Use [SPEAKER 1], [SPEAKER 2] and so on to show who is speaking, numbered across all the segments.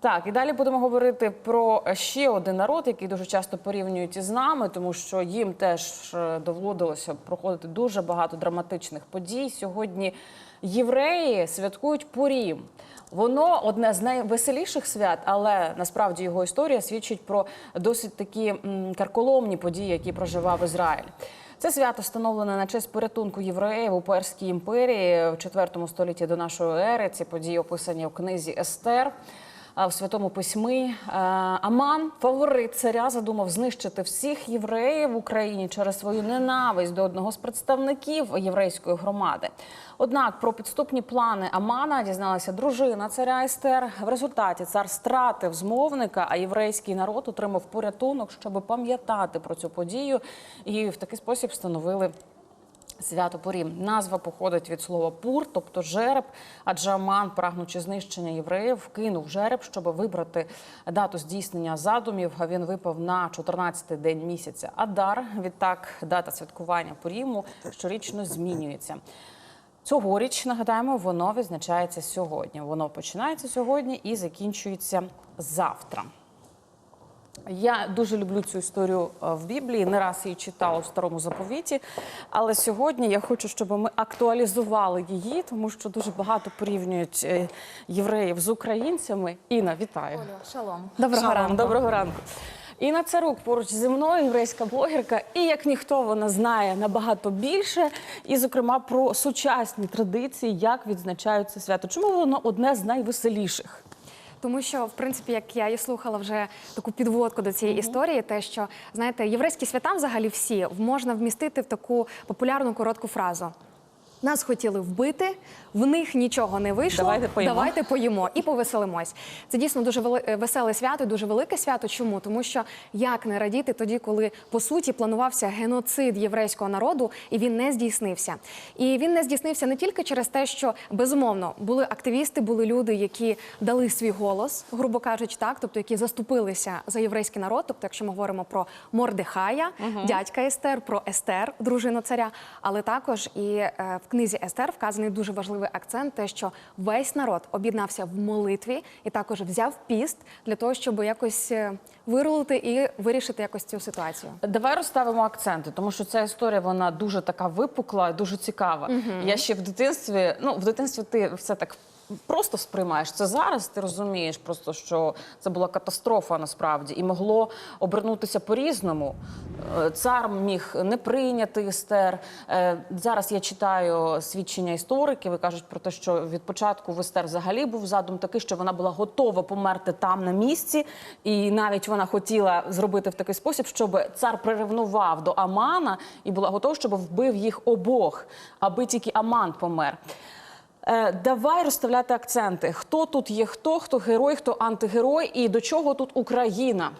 [SPEAKER 1] Так, і далі будемо говорити про ще один народ, який дуже часто порівнюють із нами, тому що їм теж е, доводилося проходити дуже багато драматичних подій. Сьогодні євреї святкують Пурім. Воно одне з найвеселіших свят, але насправді його історія свідчить про досить такі карколомні події, які проживав Ізраїль. Це свято встановлене на честь порятунку євреїв у Перській імперії в IV столітті до нашої ери. Ці події описані у книзі Естер. В святому письмі Е, Аман, фаворит царя, задумав знищити всіх євреїв в Україні через свою ненависть до одного з представників єврейської громади. Однак про підступні плани Амана дізналася дружина царя Естер. В результаті цар стратив змовника, а єврейський народ отримав порятунок, щоб пам'ятати про цю подію, і в такий спосіб встановили. Свято Порім. Назва походить від слова пур, тобто жереб, адже Аман, прагнучи знищення євреїв, кинув жереб, щоб вибрати дату здійснення задумів. Він випав на 14-й день місяця. Адар відтак дата святкування Поріму щорічно змінюється. Цьогоріч нагадаємо, воно відзначається сьогодні. Воно починається сьогодні і закінчується завтра. Я дуже люблю цю історію е, в Біблії. Не раз її читала в старому заповіті. Але сьогодні я хочу, щоб ми актуалізували її, тому що дуже багато порівнюють е, євреїв з українцями. Інна, вітаю.
[SPEAKER 2] Шалом.
[SPEAKER 1] Доброго
[SPEAKER 2] Шалом.
[SPEAKER 1] ранку. Доброго ранку. Інна Царук поруч зі мною, єврейська блогерка, і як ніхто вона знає набагато більше, і, зокрема, про сучасні традиції, як відзначають це свято. Чому воно одне з найвеселіших?
[SPEAKER 2] Тому що, в принципі, як я і слухала вже таку підводку до цієї історії, те, що знаєте, єврейські свята взагалі всі можна вмістити в таку популярну коротку фразу. Нас хотіли вбити, в них нічого не вийшло.
[SPEAKER 1] Давайте поїмо.
[SPEAKER 2] Давайте поїмо і повеселимось. Це дійсно дуже е, веселе свято, дуже велике свято. Чому? Тому що як не радіти тоді, коли по суті планувався геноцид єврейського народу, і він не здійснився. І він не здійснився не тільки через те, що безумовно були активісти, були люди, які дали свій голос, грубо кажучи, так, тобто які заступилися за єврейський народ. Тобто, якщо ми говоримо про Мордехая, дядька Естер, про Естер, дружину царя, але також і е, в книзі Естер вказаний дуже важливий акцент, те, що весь народ об'єднався в молитві і також взяв піст для того, щоб якось е, вирулити і вирішити якось цю ситуацію.
[SPEAKER 1] Давай розставимо акценти, тому що ця історія вона дуже така випукла, дуже цікава. Я ще в дитинстві, ну в дитинстві ти все так. Просто сприймаєш це зараз. Ти розумієш, просто що це була катастрофа насправді, і могло обернутися по-різному. Е, Цар міг не прийняти Естер. Е, Зараз я читаю свідчення істориків і кажуть про те, що від початку в Естер взагалі був задум такий, що вона була готова померти там на місці, і навіть вона хотіла зробити в такий спосіб, щоб цар приревнував до Амана і була готова, щоб вбив їх обох, аби тільки Аман помер. Е, Давай розставляти акценти. Хто тут є хто, хто герой, хто антигерой, і до чого тут Україна?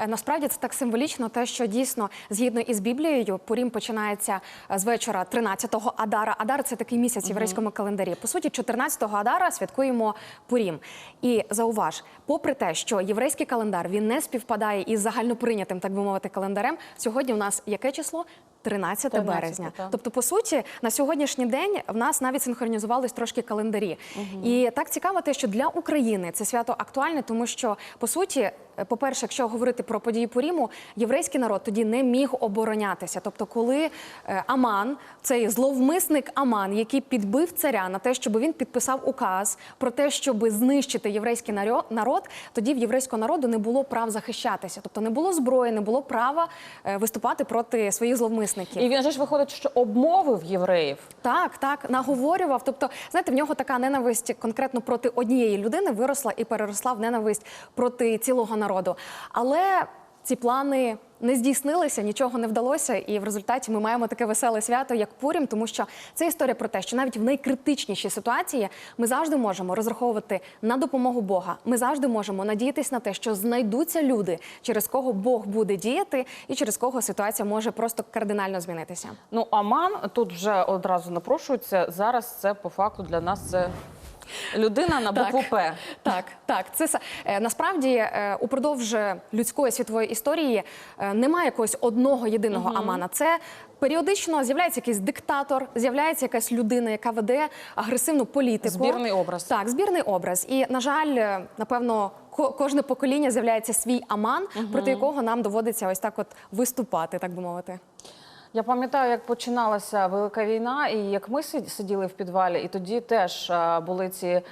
[SPEAKER 2] Е, Насправді це так символічно, те, що дійсно згідно із Біблією, Пурім починається е, з вечора 13-го Адара. Адар це такий місяць в єврейському календарі. По суті, 14-го Адара святкуємо Пурім. І зауваж, попри те, що єврейський календар він не співпадає із загальноприйнятим, так би мовити, календарем. Сьогодні в нас яке число? 13
[SPEAKER 1] 13,
[SPEAKER 2] березня.
[SPEAKER 1] так.
[SPEAKER 2] Тобто, по суті, на сьогоднішній день в нас навіть синхронізувались трошки календарі. І так цікаво те, що для України це свято актуальне, тому що по суті, по-перше, якщо говорити про події Пуріму, єврейський народ тоді не міг оборонятися. Тобто, коли е, Аман, цей зловмисник Аман, який підбив царя на те, щоб він підписав указ про те, щоб знищити єврейський народ- народ, тоді в єврейського народу не було прав захищатися, тобто не було зброї, не було права е, виступати проти своїх зловмисників.
[SPEAKER 1] І він же ж виходить, що обмовив євреїв.
[SPEAKER 2] Так, так, наговорював. Тобто, знаєте, в нього така ненависть конкретно проти однієї людини виросла і переросла в ненависть проти цілого народу. Але ці плани не здійснилися, нічого не вдалося, і в результаті ми маємо таке веселе свято, як Пурім, тому що це історія про те, що навіть в найкритичнішій ситуації ми завжди можемо розраховувати на допомогу Бога. Ми завжди можемо надіятись на те, що знайдуться люди, через кого Бог буде діяти, і через кого ситуація може просто кардинально змінитися.
[SPEAKER 1] Ну, Аман тут вже одразу напрошується. Зараз це по факту для нас це людина на букву
[SPEAKER 2] Так.
[SPEAKER 1] П.
[SPEAKER 2] Так, так, це е, насправді е, упродовж людської світової історії е, немає якогось одного єдиного Амана. Це Періодично з'являється якийсь диктатор, з'являється якась людина, яка веде агресивну політику.
[SPEAKER 1] Збірний образ.
[SPEAKER 2] Так, збірний образ. І на жаль, напевно, кожне покоління з'являється свій аман, проти якого нам доводиться ось так, от виступати, так би мовити.
[SPEAKER 1] Я пам'ятаю, як починалася велика війна, і як ми сиділи в підвалі, і тоді теж е, були ці е,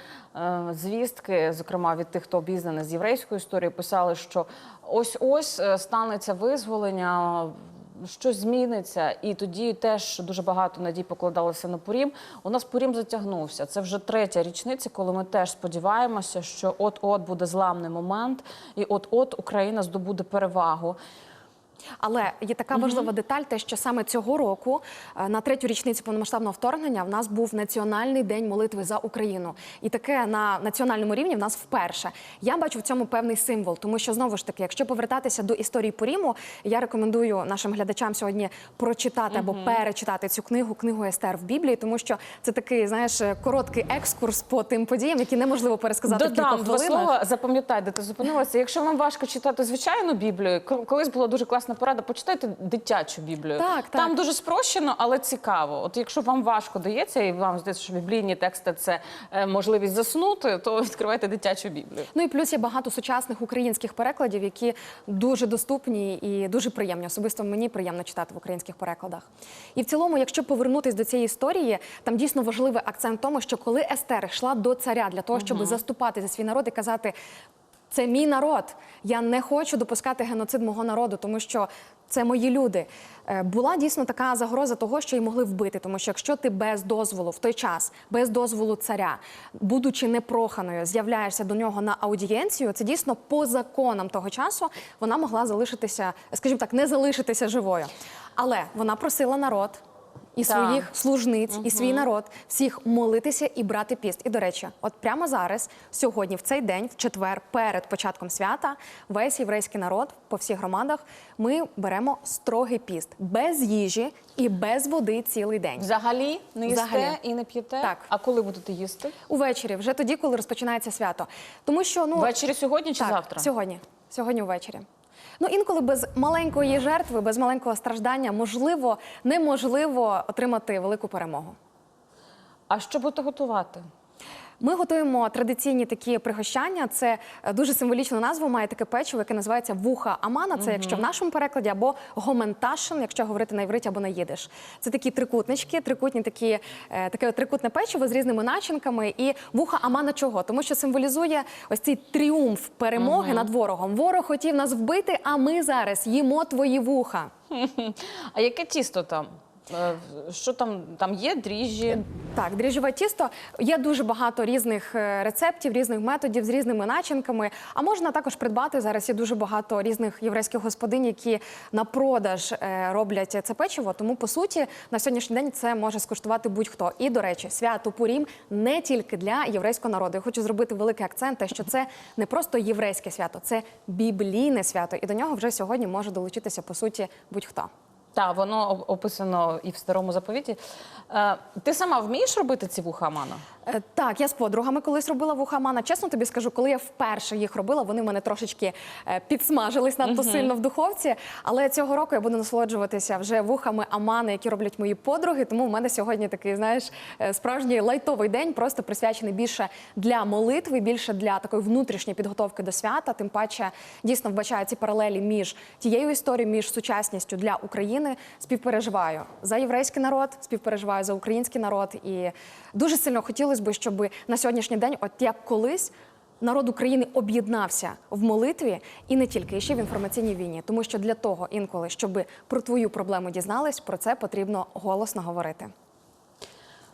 [SPEAKER 1] звістки, зокрема від тих, хто обізнаний з єврейською історією, писали, що ось ось е, станеться визволення. Щось зміниться, і тоді теж дуже багато надій покладалося на Пурім. У нас Пурім затягнувся. Це вже третя річниця, коли ми теж сподіваємося, що от-от буде зламний момент, і от-от Україна здобуде перевагу.
[SPEAKER 2] Але є така важлива деталь, те, що саме цього року, е, на третю річницю повномасштабного вторгнення, в нас був національний день молитви за Україну, і таке на національному рівні в нас вперше. Я бачу в цьому певний символ, тому що знову ж таки, якщо повертатися до історії Поріму, я рекомендую нашим глядачам сьогодні прочитати або перечитати цю книгу, книгу Естер в Біблії, тому що це такий, знаєш, короткий екскурс по тим подіям, які неможливо пересказати в
[SPEAKER 1] Додам
[SPEAKER 2] кількох
[SPEAKER 1] два слова. Запам'ятай, де ти зупинилася. Якщо вам важко читати звичайну Біблію, кол- колись була дуже класна порада, почитайте дитячу Біблію.
[SPEAKER 2] Так, так.
[SPEAKER 1] Там дуже спрощено, але цікаво. От якщо вам важко дається, і вам здається, що біблійні тексти це е, можливість заснути, то відкривайте дитячу Біблію.
[SPEAKER 2] Ну і плюс є багато сучасних українських перекладів, які дуже доступні і дуже приємні. Особисто мені приємно читати в українських перекладах. І в цілому, якщо повернутись до цієї історії, там дійсно важливий акцент в тому, що коли Естер йшла до царя для того, щоб заступати за свій народ і казати. Це мій народ. Я не хочу допускати геноцид мого народу, тому що це мої люди. Е, Була дійсно така загроза того, що її могли вбити. Тому що якщо ти без дозволу в той час, без дозволу царя, будучи непроханою, з'являєшся до нього на аудієнцію, це дійсно по законам того часу вона могла залишитися, скажімо так, не залишитися живою. Але вона просила народ. І
[SPEAKER 1] Так.
[SPEAKER 2] своїх служниць, і свій народ, всіх молитися і брати піст. І до речі, от прямо зараз, сьогодні, в цей день, в четвер, перед початком свята, весь єврейський народ по всіх громадах, ми беремо строгий піст без їжі і без води цілий день.
[SPEAKER 1] Взагалі не їсте
[SPEAKER 2] Взагалі.
[SPEAKER 1] і не п'єте.
[SPEAKER 2] Так.
[SPEAKER 1] А коли будете їсти?
[SPEAKER 2] Увечері, вже тоді, коли розпочинається свято. Тому що ну
[SPEAKER 1] Ввечері сьогодні чи
[SPEAKER 2] так,
[SPEAKER 1] завтра?
[SPEAKER 2] Сьогодні. Сьогодні ввечері. Ну, інколи без маленької жертви, без маленького страждання, можливо, неможливо отримати велику перемогу.
[SPEAKER 1] А що будете готувати?
[SPEAKER 2] Ми готуємо традиційні такі пригощання. Це е, дуже символічну назву має таке печиво, яке називається вуха Амана. Це якщо в нашому перекладі, або гоменташин, якщо говорити на івриті або на їдиш. Це такі трикутнички, трикутні такі, е, таке трикутне печиво з різними начинками. І вуха Амана чого? Тому що символізує ось цей тріумф перемоги над ворогом. Ворог хотів нас вбити, а ми зараз їмо твої вуха.
[SPEAKER 1] А яке тісто там? Е, Що там? Там є дріжджі?
[SPEAKER 2] Так, дріжджове тісто є дуже багато різних е, рецептів, різних методів з різними начинками. А можна також придбати зараз. Є дуже багато різних єврейських господинь, які на продаж е, роблять це печиво. Тому по суті на сьогоднішній день це може скуштувати будь-хто. І до речі, свято Пурім не тільки для єврейського народу. Я хочу зробити великий акцент, що це не просто єврейське свято, це біблійне свято, і до нього вже сьогодні може долучитися по суті будь-хто.
[SPEAKER 1] Так, воно описано і в старому заповіті. Е, ти сама вмієш робити ці вуха Амана?
[SPEAKER 2] Е, Так, я з подругами колись робила вуха мана. Чесно тобі скажу, коли я вперше їх робила, вони в мене трошечки е, підсмажились надто сильно в духовці. Але цього року я буду насолоджуватися вже вухами амани, які роблять мої подруги. Тому в мене сьогодні такий, знаєш, е, справжній лайтовий день, просто присвячений більше для молитви, більше для такої внутрішньої підготовки до свята. Тим паче дійсно вбачаю ці паралелі між тією історією, між сучасністю для України. Співпереживаю за єврейський народ, співпереживаю за український народ. І дуже сильно хотілося б, щоб на сьогоднішній день, от як колись. Народ України об'єднався в молитві і не тільки і ще в інформаційній війні, тому що для того інколи, щоб про твою проблему дізнались, про це потрібно голосно говорити.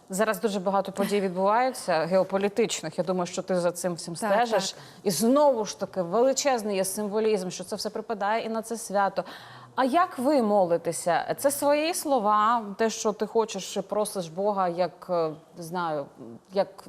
[SPEAKER 1] Зараз дуже багато подій відбуваються геополітичних. Я думаю, що ти за цим всім
[SPEAKER 2] Так,
[SPEAKER 1] стежиш.
[SPEAKER 2] так.
[SPEAKER 1] І знову ж таки величезний є символізм, що це все припадає і на це свято. А як ви молитеся? Це свої слова, те, що ти хочеш, просиш Бога, як е, знаю, як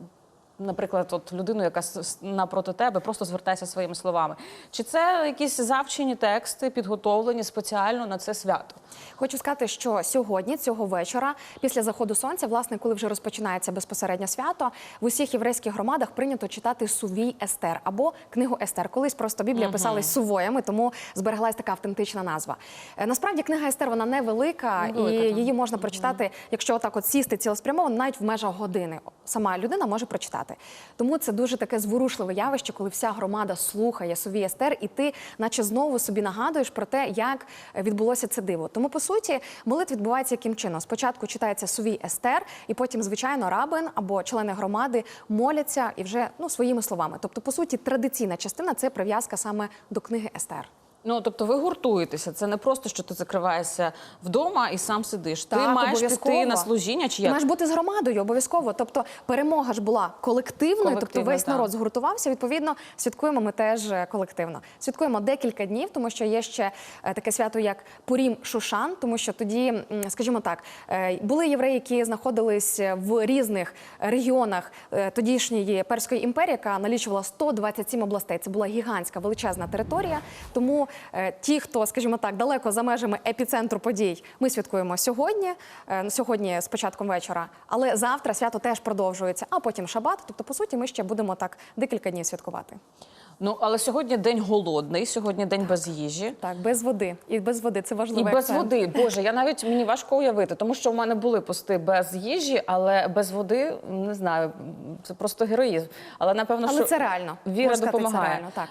[SPEAKER 1] наприклад, от людину, яка напроти тебе, просто звертайся своїми словами. Чи це якісь завчені тексти, підготовлені спеціально на це свято?
[SPEAKER 2] Хочу сказати, що сьогодні, цього вечора, після заходу сонця, власне, коли вже розпочинається безпосередньо свято, в усіх єврейських громадах прийнято читати сувій Естер або книгу Естер. Колись просто Біблія писалась сувоями, тому збереглась така автентична назва. Е, Насправді книга Естер вона невелика,
[SPEAKER 1] Невелика,
[SPEAKER 2] і її можна прочитати, якщо отак от сісти цілеспрямовано, навіть в межах години. Сама людина може прочитати. Тому це дуже таке зворушливе явище, коли вся громада слухає Сові Естер, і ти, наче знову собі нагадуєш про те, як відбулося це диво. Тому, по суті, молитва відбувається яким чином? Спочатку читається Совій Естер, і потім, звичайно, рабин або члени громади моляться і вже ну своїми словами. Тобто, по суті, традиційна частина це прив'язка саме до книги Естер.
[SPEAKER 1] Ну тобто ви гуртуєтеся. Це не просто що ти закриваєшся вдома і сам сидиш. ти маєш
[SPEAKER 2] обов'язково.
[SPEAKER 1] піти на служіння чи
[SPEAKER 2] Ти маєш бути з громадою обов'язково. Тобто перемога ж була колективною, тобто весь
[SPEAKER 1] так.
[SPEAKER 2] народ згуртувався. Відповідно, святкуємо ми теж е, колективно. Святкуємо декілька днів, тому що є ще е, таке свято, як Пурім Шушан, тому що тоді, скажімо так, е, були євреї, які знаходились в різних регіонах тодішньої перської імперії, яка налічувала 127 областей. Це була гігантська величезна територія. Тому ті, хто, скажімо так, далеко за межами епіцентру подій, ми святкуємо сьогодні, е, сьогодні з початком вечора. Але завтра свято теж продовжується, а потім шабат. Тобто, по суті, ми ще будемо так декілька днів святкувати.
[SPEAKER 1] Ну але сьогодні день голодний, сьогодні день без їжі.
[SPEAKER 2] Так, без води. І без води це
[SPEAKER 1] І
[SPEAKER 2] важливо.
[SPEAKER 1] без води, боже, я навіть мені важко уявити, тому що в мене були пости без їжі, але без води не знаю, це просто героїзм. Але напевно,
[SPEAKER 2] Але
[SPEAKER 1] що
[SPEAKER 2] це реально.
[SPEAKER 1] віра допомагає.
[SPEAKER 2] Це реально, так.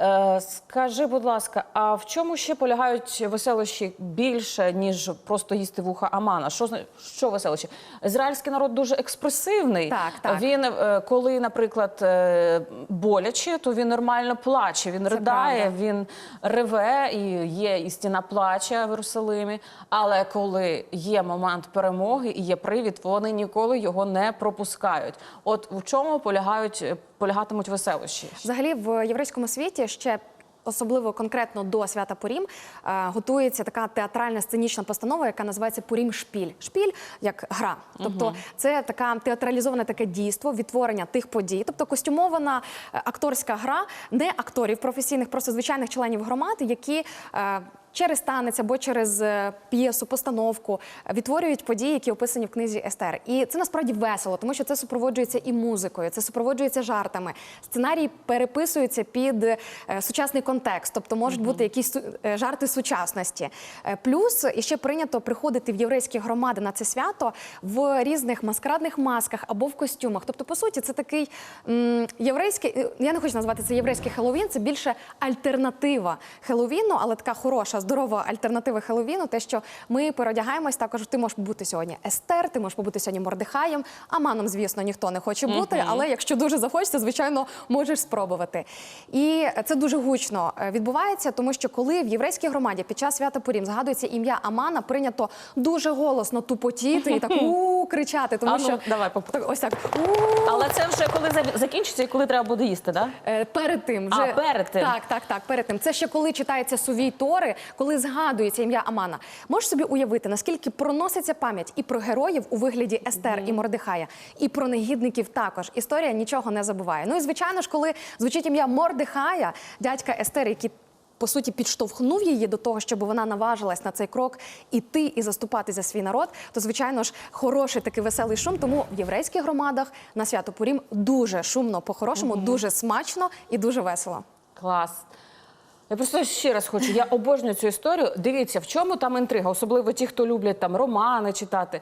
[SPEAKER 1] Е, скажи, будь ласка, а в чому ще полягають веселощі більше, ніж просто їсти вуха Амана? Що що веселощі? Ізраїльський народ дуже експресивний.
[SPEAKER 2] Так, так.
[SPEAKER 1] Він, е, коли, наприклад, е, боляче, то він нормально плаче. Він ридає,
[SPEAKER 2] правда.
[SPEAKER 1] він реве, і є і стіна плаче в Єрусалимі. Але коли є момент перемоги і є привід, вони ніколи його не пропускають. От в чому полягають полягатимуть веселощі?
[SPEAKER 2] Взагалі в єврейському світі ще. Особливо конкретно до свята Пурім е, готується така театральна сценічна постанова, яка називається Пурім Шпіль. Шпіль як гра, тобто це така театралізоване таке дійство, відтворення тих подій, тобто костюмована е, акторська гра, не акторів професійних, просто звичайних членів громади, які е, через танець або через е, п'єсу, постановку е, відтворюють події, які описані в книзі Естер. І це насправді весело, тому що це супроводжується і музикою, це супроводжується жартами. Сценарій переписується під е, сучасний контекст, тобто можуть бути якісь жарти сучасності. Плюс іще прийнято приходити в єврейські громади на це свято в різних маскарадних масках або в костюмах. Тобто, по суті, це такий м, єврейський. Я не хочу назвати це єврейський Хеллоуін, це більше альтернатива Хеллоуіну, але така хороша, здорова альтернатива Хеллоуіну. Те, що ми переодягаємось, також ти можеш побути сьогодні Естер, ти можеш побути сьогодні Мордехаєм. Аманом, звісно, ніхто не хоче бути, але якщо дуже захочеться, звичайно, можеш спробувати. І це дуже гучно е, відбувається, тому що коли в єврейській громаді під час свята Пурім згадується ім'я Амана, прийнято дуже голосно тупотіти і так у кричати, тому
[SPEAKER 1] А ну,
[SPEAKER 2] що
[SPEAKER 1] давай,
[SPEAKER 2] так, ось так
[SPEAKER 1] Але це вже коли за- закінчиться і коли треба буде їсти, так?
[SPEAKER 2] Е, Перед тим вже
[SPEAKER 1] А, перед тим.
[SPEAKER 2] так, так, так, перед тим. Це ще коли читається сувій Тори, коли згадується ім'я Амана. Можеш собі уявити, наскільки проноситься пам'ять і про героїв у вигляді Естер і Мордехая, і про негідників також. Історія нічого не забуває. Ну і звичайно ж, коли звучить ім'я Мордехая, дядька Естер, який по суті підштовхнув її до того, щоб вона наважилась на цей крок іти і заступати за свій народ, то звичайно ж хороший такий веселий шум. Тому в єврейських громадах на свято Пурім дуже шумно, по-хорошому, дуже смачно і дуже весело.
[SPEAKER 1] Клас. Я просто ще раз хочу. Я обожнюю цю історію. Дивіться, в чому там інтрига, особливо ті, хто люблять там романи читати.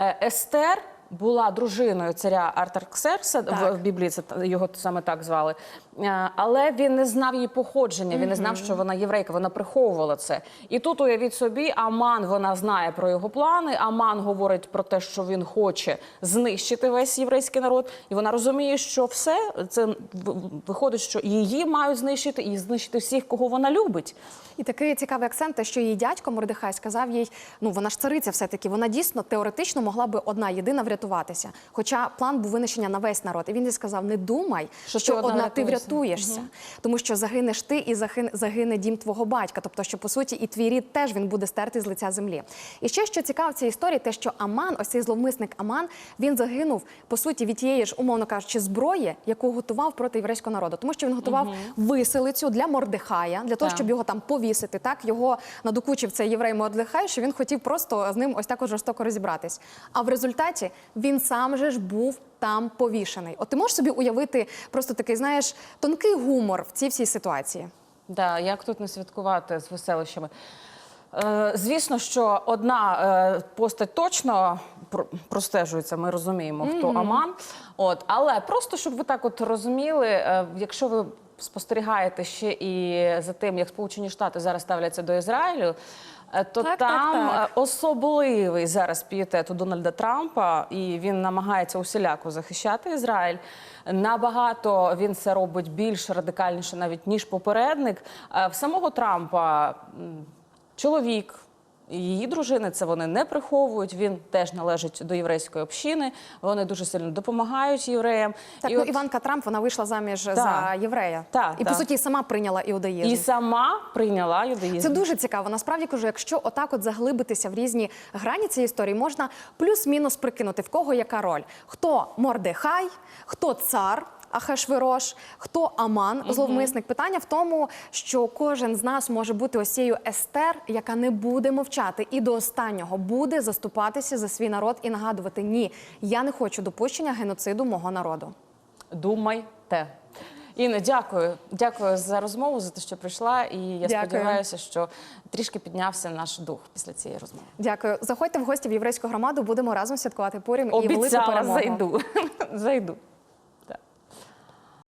[SPEAKER 1] Е, Естер була дружиною царя Артарксеркса, в, в Біблії це його саме так звали. Е, Але він не знав її походження, він не знав, що вона єврейка, вона приховувала це. І тут уявіть собі, Аман вона знає про його плани. Аман говорить про те, що він хоче знищити весь єврейський народ, і вона розуміє, що все це виходить, що її мають знищити і знищити всіх, кого вона любить.
[SPEAKER 2] І такий цікавий акцент, те, що її дядько Мордехай сказав їй, ну вона ж цариця все-таки, вона дійсно теоретично могла би одна єдина врятувати врятуватися. Хоча план був винищення на весь народ. І він їй сказав: не думай,
[SPEAKER 1] Що
[SPEAKER 2] що,
[SPEAKER 1] одна
[SPEAKER 2] одна ти
[SPEAKER 1] врятуєшся.
[SPEAKER 2] врятуєшся, тому що загинеш ти і загине, загине дім твого батька. Тобто, що по суті і твій рід теж він буде стертий з лиця землі. І ще що цікаво в цій історії, те, що Аман, ось цей зловмисник Аман, він загинув по суті від тієї ж, умовно кажучи, зброї, яку готував проти єврейського народу, тому що він готував виселицю для Мордехая, для того,
[SPEAKER 1] Так.
[SPEAKER 2] щоб його там повісити. Так його надокучив цей єврей Мордехай, що він хотів просто з ним ось так от жорстоко розібратись. А в результаті він сам же ж був там повішений. От ти можеш собі уявити просто такий, знаєш, тонкий гумор в цій всій ситуації.
[SPEAKER 1] Да, як тут не святкувати з веселищами? Е, звісно, що одна е, постать точно простежується, ми розуміємо, хто Аман. От, але просто щоб ви так от розуміли, е, якщо ви спостерігаєте ще і за тим, як Сполучені Штати зараз ставляться до Ізраїлю. Е, То
[SPEAKER 2] Так,
[SPEAKER 1] там
[SPEAKER 2] так.
[SPEAKER 1] так. особливий зараз пієтет у Дональда Трампа, і він намагається усіляко захищати Ізраїль. Набагато він це робить більш радикальніше, навіть ніж попередник. Е, В самого Трампа чоловік. Її дружини це вони не приховують. Він теж належить до єврейської общини. Вони дуже сильно допомагають євреям.
[SPEAKER 2] Так,
[SPEAKER 1] І
[SPEAKER 2] ну
[SPEAKER 1] от-
[SPEAKER 2] Іванка Трамп вона вийшла заміж за єврея.
[SPEAKER 1] Так,
[SPEAKER 2] і
[SPEAKER 1] так.
[SPEAKER 2] по суті сама прийняла іудаїзм.
[SPEAKER 1] і сама прийняла юдаїзм.
[SPEAKER 2] Це дуже цікаво. Насправді кажу, якщо отак от заглибитися в різні грані цієї історії, можна плюс-мінус прикинути, в кого яка роль. Хто Мордехай, хто цар. Ахашвирош, хто Аман, зловмисник. Питання в тому, що кожен з нас може бути ось цією естер, яка не буде мовчати і до останнього буде заступатися за свій народ і нагадувати: ні, я не хочу допущення геноциду мого народу.
[SPEAKER 1] Думайте. Інна, дякую. Дякую за розмову, за те, що прийшла. І я
[SPEAKER 2] Дякую.
[SPEAKER 1] сподіваюся, що трішки піднявся наш дух після цієї розмови.
[SPEAKER 2] Дякую. Заходьте в гості в єврейську громаду. Будемо разом святкувати Пурім і велику
[SPEAKER 1] Обіцяла,
[SPEAKER 2] перемогу.
[SPEAKER 1] зайду. зайду.